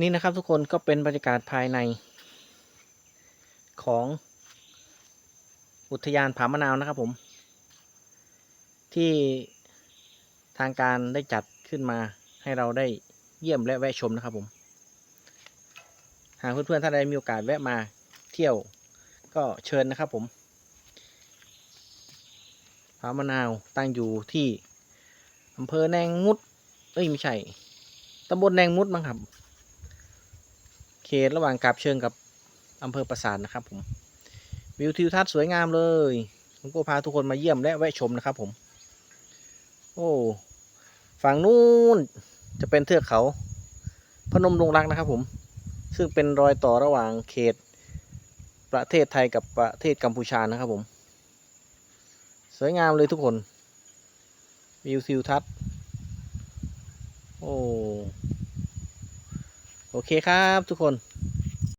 นี่นะครับทุกคนก็เป็นบรรยากาศภายใน ของอุทยานผามะนาวนะครับผม ที่ทางการได้จัดขึ้นมาให้เราได้เยี่ยมและแวะชมนะครับผม หากเพื่อนๆท่านใดมีโอกาสแวะมาเที่ยวก็เชิญนะครับผมผามะนาวตั้งอยู่ที่อำเภอแนงมุด เอ้ย ไม่ใช่ตำบลแนงมุดมั้งครับ เขตระหว่างกาบเชิงกับอำเภอปราสาทนะครับผมวิวทิวทัศน์สวยงามเลยผมก็พาทุกคนมาเยี่ยมและแวะชมนะครับผม โอ้ฝั่งนู้นจะเป็นเทือกเขา พนมดงรักนะครับผม ซึ่งเป็นรอยต่อระหว่างเขต ประเทศไทยกับประเทศกัมพูชานะครับผม สวยงามเลยทุกคนวิวทิวทัศน์โอ้ โอเคครับทุกคน